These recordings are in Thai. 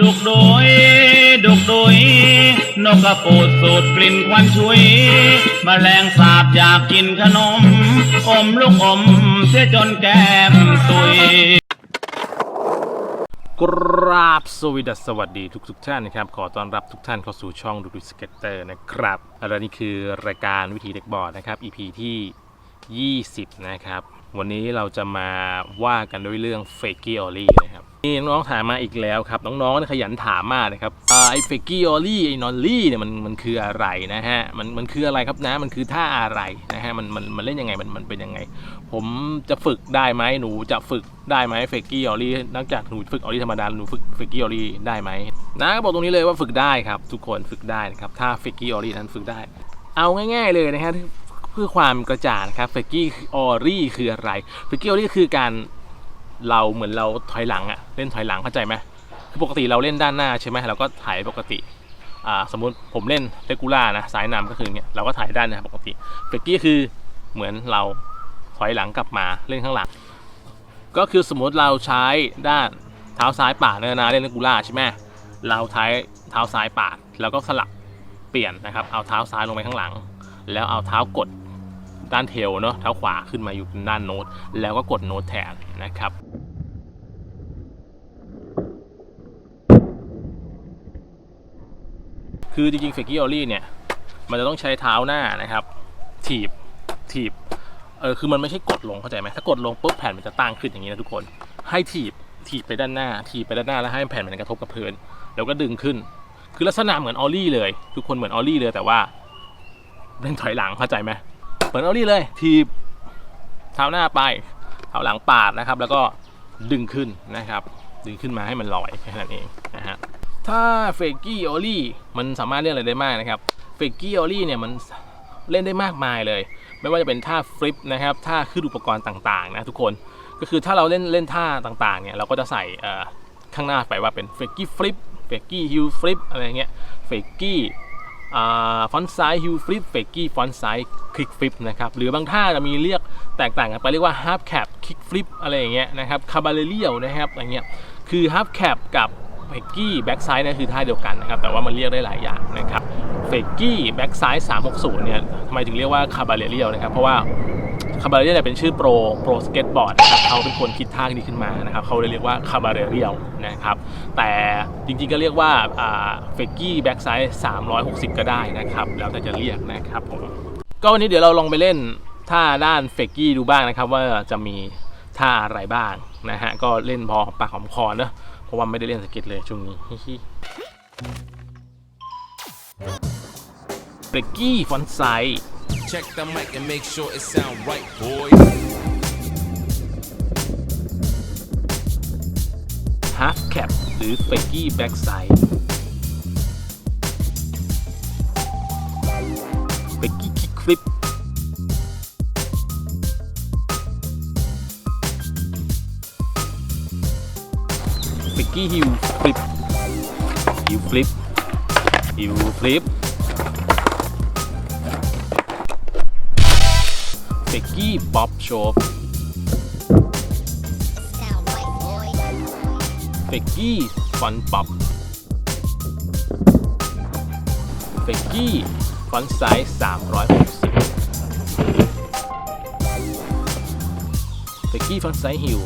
ดุกโดยดุกโดยนกกระปูดสูดกลิ่นควันชุยแมลงสาบอยากกินขนม อมลูกอมเสียจนแก้มตุยกราบสวีดัสสวัสดีทุกทุกท่านนะครับ ขอต้อนรับทุกท่านเข้าสู่ช่องดูดูสเก็ตเตอร์นะครับและนี่คือรายการวิธีเด็กบอร์ดนะครับ EP ที่ 20 นะครับ วันนี้เราจะมาว่ากันด้วยเรื่อง f a k e o l l y นะครับ นี่น้องๆถามมาอีกแล้วครับ น้องๆขยันถามมากนะครับอไอ้ f a k e o l l y ไอ้ nolly เนี่ยมันมันคืออะไรนะฮะมันมันคืออะไรครับนะมันคือท่าอะไรนะฮะมันมันมันเล่นยังไงมันมันเป็นยังไง ผมจะฝึกได้ไหมหนูจะฝึกได้ไหมเฟกกี้ออลี่นอกจากหนูฝึกออลี่ธรรมดาหนูฝึกเฟกกี้ออลี่ได้ไหมนะก็บอกตรงนี้เลยว่าฝึกได้ครับ ทุกคนฝึกได้นะครับถ้าเฟกกี้ออลี่นั้นฝึกได้ เอาง่าย ๆ เลยนะฮะเพื่อความกระจ่างครับเฟกกี้ออลี่คืออะไรเฟกกี้ออลี่คือการ เราเหมือนเราถอยหลังอะเล่นถอยหลังเข้าใจไหมคือปกติเราเล่นด้านหน้าใช่ไหมเราก็ถ่ายปกติอ่าสมมุติผมเล่นเรกูล่านะสายนำก็คือเงี้ยเราก็ถ่ายด้านนะปกติเฟกกี้คือเหมือนเราถอยหลังกลับมาเล่นข้างหลัง ก็คือสมมติเราใช้ด้านเท้าซ้ายปาดเนนะเล่นเลกูล่าใช่ไหมเราใช้เท้าซ้ายปาดแล้วก็สลับเปลี่ยนนะครับเอาเท้าซ้ายลงไปข้างหลัง แล้วเอาเท้ากดด้านเทลเนาะเท้าขวาขึ้นมาอยู่ด้านโน้ตแล้วก็กดโน้ตแทนนะครับ คือจริงๆเฟกกี้ออลลี่เนี่ย มันจะต้องใช้เท้าหน้านะครับ ถีบ ถีบ เออ คือมันไม่ใช่กดลงเข้าใจไหมถ้ากดลงปุ๊บแผ่นมันจะตั้งขึ้นอย่างนี้นะทุกคน ให้ถีบ ถีบไปด้านหน้า ถีบไปด้านหน้าแล้วให้แผ่นมันกระทบกับพื้น แล้วก็ดึงขึ้น คือลักษณะเหมือนออลลี่เลย ทุกคนเหมือนออลลี่เลยแต่ว่าเล่นถอยหลังเข้าใจไหมเหมือนออลลี่เลย ถีบ เท้าหน้าไป เท้าหลังปาดนะครับ แล้วก็ดึงขึ้นนะครับ ดึงขึ้นมาให้มันลอยแค่นั้นเองนะฮะ ถ้าเฟกกี้ออลี่มันสามารถเล่นอะไรได้มากนะครับเฟกกี้ออลี่เนี่ยมันเล่นได้มากมายเลย ไม่ว่าจะเป็นท่าฟลิปนะครับท่าขึ้นอุปกรณ์ต่างๆนะทุกคนก็คือถ้าเราเล่นเล่นท่าต่างๆเนี่ยเราก็จะใส่ข้างหน้าไปว่าเป็นเฟกกี้ฟลิปเฟกกี้ฮิลฟลิปอะไรเงี้ยเฟกกี้ฟอนต์ไซด์ฮิลฟลิปเฟกกี้ฟอนต์ไซด์คลิกฟลิปนะครับหรือบางท่าจะมีเรียกแตกต่างกันไปเรียกว่าฮาร์ปแคปคลิกฟลิปอะไรอย่างเงี้ยนะครับคาบาเลเรียลนะครับอะไรเงี้ยคือฮาร์ปแคปกับ เฟกกี้แบ็กไซด์เนี่ยคือท่าเดียวกันนะครับ แต่ว่ามันเรียกได้หลายอย่างนะครับเฟกกี้แบ็กไซด์360 เนี่ยทำไมถึงเรียกว่าคาบาเลเรียลนะครับ เพราะว่าคาบาเลเรียลเป็นชื่อโปรโปรสเก็ตบอร์ดนะครับเขาเป็นคนคิดท่านี้ขึ้นมานะครับเขาเลยเรียกว่าคาบาเลเรียลนะครับแต่จริงๆก็เรียกว่าเฟกกี้แบ็กไซด์360 ก็ได้นะครับแล้วแต่จะเรียกนะครับผมก็วันนี้เดี๋ยวเราลองไปเล่นท่าด้านเฟกกี้ดูบ้างนะครับว่าจะมีท่าอะไรบ้างนะฮะก็เล่นพอปากหอมคอเนอะ เพราะว่าไม่ได้เล่นสเก็ตเลยช่วงนี้เฟกกี้ฟอนไซ Check the mic and make sure it sound right, boy. ฮาร์ฟแคปหรือเฟกกี้แบ็กไซเฟกกี้คิกฟลิป เฟกกี้ฮิลฟลิปฮิลฟลิปฮิลฟลิปเฟกกี้ป๊อปโชว์ Sound right, boy. เฟกกี้ฟอนป๊อปเฟกกี้ฟอนไซส์360เฟกกี้ฟอนไซส์ฮิล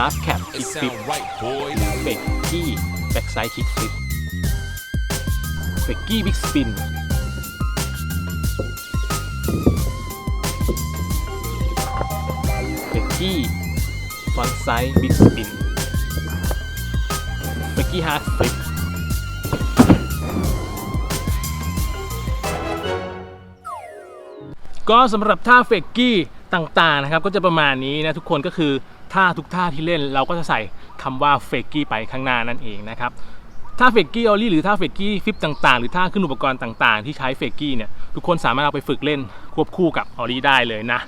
ฮาร์ฟแคป It คิกฟลิป sound right, boy. เฟกกี้แบ็กไซด์คิกฟลิปเฟกกี้บิ๊กสปินเบกกี้ฟอนไซส์บิ๊กสปินเบกกี้ฮาร์ดฟลิปก็สำหรับท่าเฟกกี้ต่างๆนะครับ ก็จะประมาณนี้นะทุกคนก็คือ ท่าทุกท่าที่เล่นเราก็จะใส่คำว่าเฟกกี้ไปข้างหน้านั่นเองนะครับถ้าเฟกกี้ออลลี่หรือท่าเฟกกี้ฟิปต่างๆ หรือท่าขึ้นอุปกรณ์ต่างๆ ที่ใช้เฟกกี้เนี่ยทุกคนสามารถเอาไปฝึกเล่นควบคู่กับออลลี่ได้เลยนะ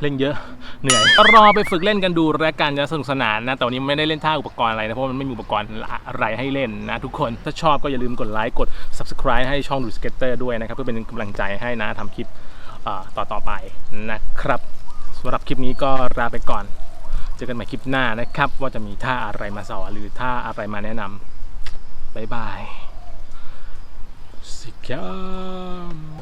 เล่นเยอะเหนื่อยรอไปฝึกเล่นกันดูและกันจะสนุกสนานนะแต่วันนี้ไม่ได้เล่นท่าอุปกรณ์อะไรนะเพราะมันไม่มีอุปกรณ์อะไรให้เล่นนะทุกคนถ้าชอบก็อย่าลืมกดไลค์กด subscribe ให้ช่องดูสเก็ตเตอร์ด้วยนะครับเพื่อเป็นกำลังใจให้นะทำคลิปต่อต่อๆไปนะครับ สำหรับคลิปนี้ก็ลาไปก่อน เจอกันใหม่คลิปหน้านะครับ ว่าจะมีท่าอะไรมาสอนหรือท่าอะไรมาแนะนำบายบายสิครับ